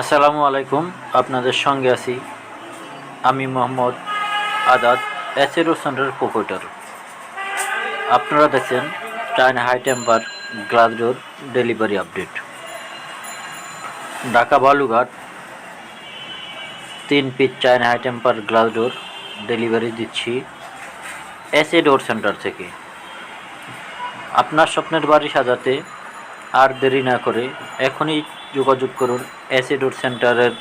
আসসালামু আলাইকুম, আপনাদের সঙ্গে আছি আমি মোহাম্মদ আজাদ এসএরও সেন্টার প্রোপাইটার আপনারা দেখছেন China high temper glass door delivery update Dhaka Balughat তিন piece China high temper glass door delivery দিচ্ছি এসএ ডোর সেন্টার থেকে। আপনার স্বপ্নের বাড়ি সাজাতে আর দেরি না করে এখনই যোগাযোগ করুন অ্যাসিডোর সেন্টারের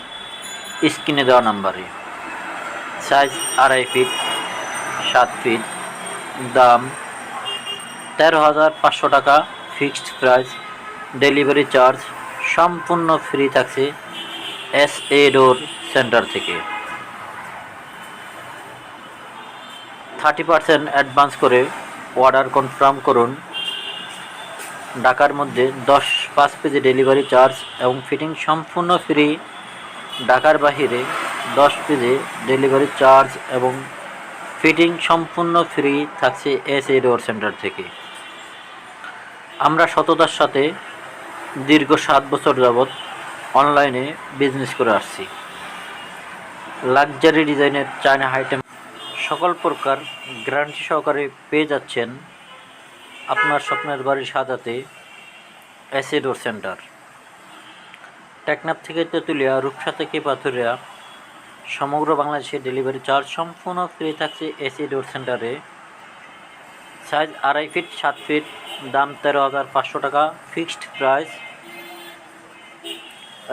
স্ক্রিনে দেওয়া নাম্বারে। সাইজ আড়াই ফিট, সাত ফিট, দাম তেরো হাজার পাঁচশো টাকা, ফিক্সড প্রাইস, ডেলিভারি চার্জ সম্পূর্ণ ফ্রি থাকছে এস এ ডোর সেন্টার থেকে। থার্টি পার্সেন্ট অ্যাডভান্স করে অর্ডার কনফার্ম করুন ঢাকার মধ্যে দশ, পাঁচ পেজে ডেলিভারি চার্জ এবং ফিটিং সম্পূর্ণ ফ্রি ঢাকার বাহিরে দশ পেজে ডেলিভারি চার্জ এবং ফিটিং সম্পূর্ণ ফ্রি থাকছে এস এ ডোর সেন্টার থেকে। আমরা সততার সাথে দীর্ঘ সাত বছর যাবৎ অনলাইনে বিজনেস করে আসছি। লাক্সারি ডিজাইনের চায়না আইটেম সকল প্রকার গ্যারান্টি সহকারে পেয়ে যাচ্ছেন আপনার স্বপ্নের বাড়ি সাজাতে অ্যাসিডোর সেন্টার। টেকনাপ থেকে তেঁতুলিয়া, রূপসা থেকে পাথুরিয়া, সমগ্র বাংলাদেশে ডেলিভারি চার্জ সম্পূর্ণ ফ্রি থাকছে অ্যাসিডোর সেন্টারে। সাইজ আড়াই ফিট, সাত ফিট, দাম তেরো হাজার পাঁচশো টাকা, fixed price,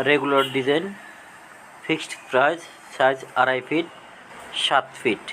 regular design, fixed price, size আড়াই ফিট, সাত ফিট।